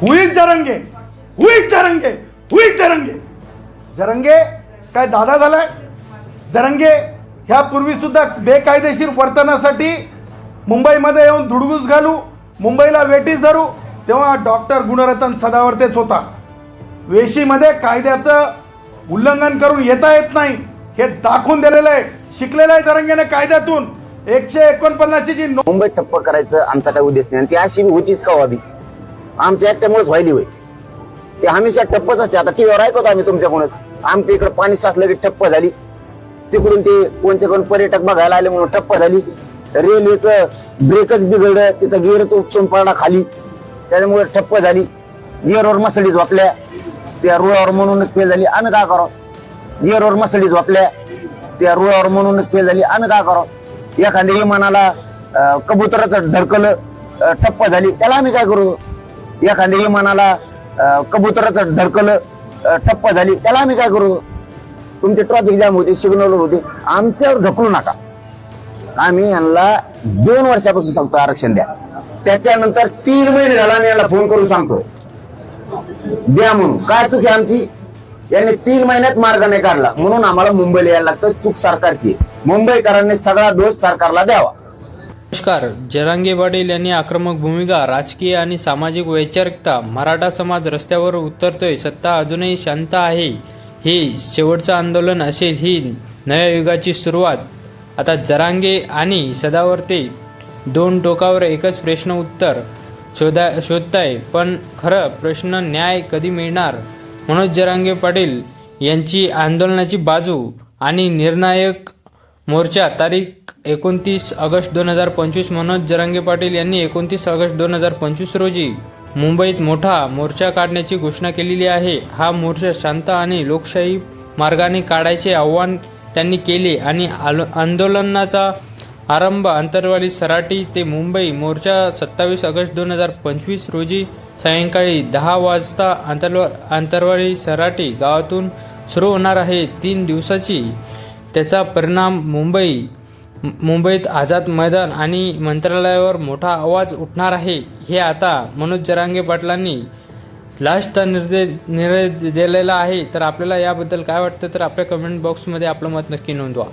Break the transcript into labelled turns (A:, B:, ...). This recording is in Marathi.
A: हुईच जरंगे हुईच जरंगे हुईच जरंगे जरंगे काय दादा झालाय? जरंगे ह्या पूर्वी सुद्धा बेकायदेशीर वर्तनासाठी मुंबईमध्ये येऊन धुडगूस घालू मुंबईला वेटीस धरू तेव्हा डॉक्टर गुणरतन सदावर्तेच होता. वेशीमध्ये कायद्याचं उल्लंघन करून येता येत नाही हे दाखवून दिलेलं आहे. शिकलेलं आहे तरंगेने कायद्यातून. एकशे एकोणपन्नासची जी
B: मुंबई ठप्प करायचं आमचा काही उद्देश नाही. आणि ती अशी होतीच का व्हावी आमच्या एकट्यामुळेच व्हायली होय. ते हमेशा ठप्पच असते. आता टीव्हीवर ऐकतो आम्ही तुमच्याकडून आमच्या इकडे पाणी साचलं की ठप्प झाली. तिकडून ते कोणचे कोण पर्यटक बघायला आले म्हणून ठप्प झाली. रेल्वेचं ब्रेकच बिघडलं. तिचा गिअरच उपसून पडला खाली. त्याच्यामुळे ठप्प झाली. गिअरवर मसडी झोपल्या. त्या रुळावर म्हणूनच फेल झाली. आम्ही काय करावं? गिअरवर मसडी झोपल्या. त्या रुळावर म्हणूनच फेल झाली. आम्ही काय करावं? एखाद्या विमानाला कबुतराचं धडकलं ठप्प झाली. त्याला आम्ही काय करू? एखाद्या विमानाला कबुतराचं धडकलं अं, ठप्प झाली त्याला आम्ही काय करू? तुमचे ट्रॉफिक जाम होते सिग्नल होते आमच्यावर ढकलू नका. आम्ही यांना दोन वर्षापासून सांगतो आरक्षण द्या. त्याच्यानंतर तीन महिने झाला आम्ही यांना फोन करून सांगतो. द्या म्हणून. काय चूक आहे आमची? यांनी तीन महिन्यात मार्ग नाही काढला. म्हणून आम्हाला मुंबईला यायला लागतं चूक सरकारची मुंबईकरांनी सगळा दोष सरकारला द्यावा.
C: नमस्कार. जरांगे पाटील यांनी आक्रमक भूमिका राजकीय आणि सामाजिक वैचारिकता मराठा समाज रस्त्यावर उतरतोय सत्ता अजूनही शांत आहे हे शेवटचं आंदोलन असेल ही नव्या युगाची सुरुवात. आता जरांगे आणि सदावर्ते दोन टोकावर एकच प्रश्न उत्तर शोधा शोधताय पण खरं प्रश्न न्याय कधी मिळणार? मनोज जरांगे पाटील यांची आंदोलनाची बाजू आणि निर्णायक मोर्चा तारीख एकोणतीस ऑगस्ट दोन हजार पंचवीस मनोज जरांगे पाटील यांनी एकोणतीस ऑगस्ट दोन हजार पंचवीस रोजी मुंबईत मोठा मोर्चा काढण्याची घोषणा केलेली आहे. हा मोर्चा शांत आणि लोकशाही मार्गाने काढायचे आव्हान त्यांनी केले आणि आलो- आंदोलनाचा आरंभ आंतरवाली सराटी ते मुंबई मोर्चा सत्तावीस ऑगस्ट दोन हजार पंचवीस रोजी सायंकाळी दहा वाजता आंतरवा आंतरवाली सराटी गावातून सुरू होणार आहे. तीन दिवसाची त्याचा परिणाम मुंबई मुंबईत आझाद मैदान आणि मंत्रालयावर मोठा आवाज उठणार आहे हे आता मनोज जरांगे पाटलांनी लास्टचा निर्देश निर्णय दिलेला आहे. तर आपल्याला याबद्दल काय वाटतं? तर आपल्या कमेंट बॉक्समध्ये आपलं मत नक्की नोंदवा.